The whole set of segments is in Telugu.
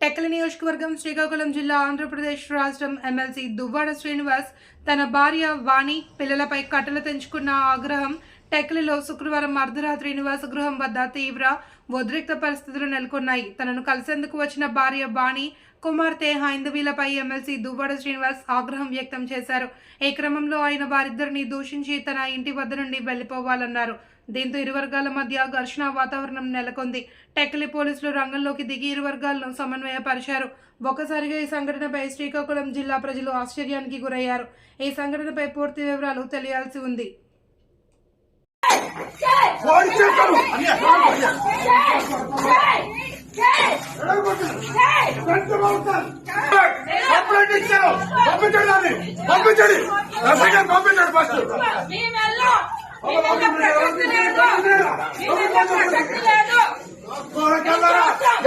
టెక్కల నియోజకవర్గం శ్రీకాకుళం జిల్లా ఆంధ్రప్రదేశ్ రాష్ట్రం ఎమ్మెల్సీ దువ్వాడ శ్రీనివాస్ తన భార్య వాణి పిల్లలపై కట్టలు తెంచుకున్న ఆగ్రహం టెక్లీలో శుక్రవారం అర్ధరాత్రి నివాస గృహం వద్ద తీవ్ర ఉద్రిక్త పరిస్థితులు నెలకొన్నాయి. తనను కలిసేందుకు వచ్చిన భార్య బాణి కుమార్తె హైందవీలపై ఎమ్మెల్సీ దువ్వాడ శ్రీనివాస్ ఆగ్రహం వ్యక్తం చేశారు. ఈ క్రమంలో ఆయన వారిద్దరిని దూషించి తన ఇంటి వద్ద నుండి వెళ్ళిపోవాలన్నారు దీంతో ఇరు వర్గాల మధ్య ఘర్షణ వాతావరణం నెలకొంది. టెక్కలి పోలీసులు రంగంలోకి దిగి ఇరు వర్గాలను సమన్వయపరిచారు. ఒక్కసారిగా ఈ సంఘటనపై శ్రీకాకుళం జిల్లా ప్రజలు ఆశ్చర్యానికి గురయ్యారు. ఈ సంఘటనపై పూర్తి వివరాలు తెలియాల్సి ఉంది. కంప్లైంట్ ఇచ్చాను పంపించండి దాన్ని పంపించండి ఎస్ఐ గారు పంపించండి ఫస్ట్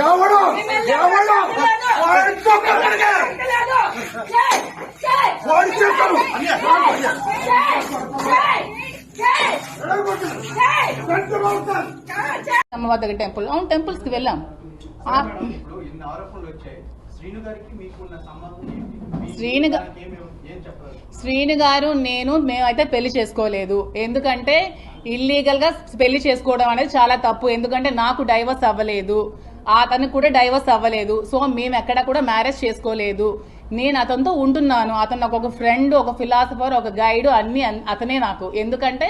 ఎవడు ఎవడు అమ్మవారి టెంపుల్. అవును టెంపుల్స్కి వెళ్ళాం శ్రీను శ్రీను గారు నేను మేమైతే పెళ్ళి చేసుకోలేదు. ఎందుకంటే ఇల్లీగల్గా పెళ్ళి చేసుకోవడం అనేది చాలా తప్పు. ఎందుకంటే నాకు డైవర్స్ అవ్వలేదు. అతనికి కూడా డైవర్స్ అవ్వలేదు. సో మేము ఎక్కడ కూడా మ్యారేజ్ చేసుకోలేదు. నేను అతనితో ఉంటున్నాను. అతను ఒక ఫ్రెండ్ ఒక ఫిలాసఫర్ ఒక గైడ్ అన్ని అతనే నాకు. ఎందుకంటే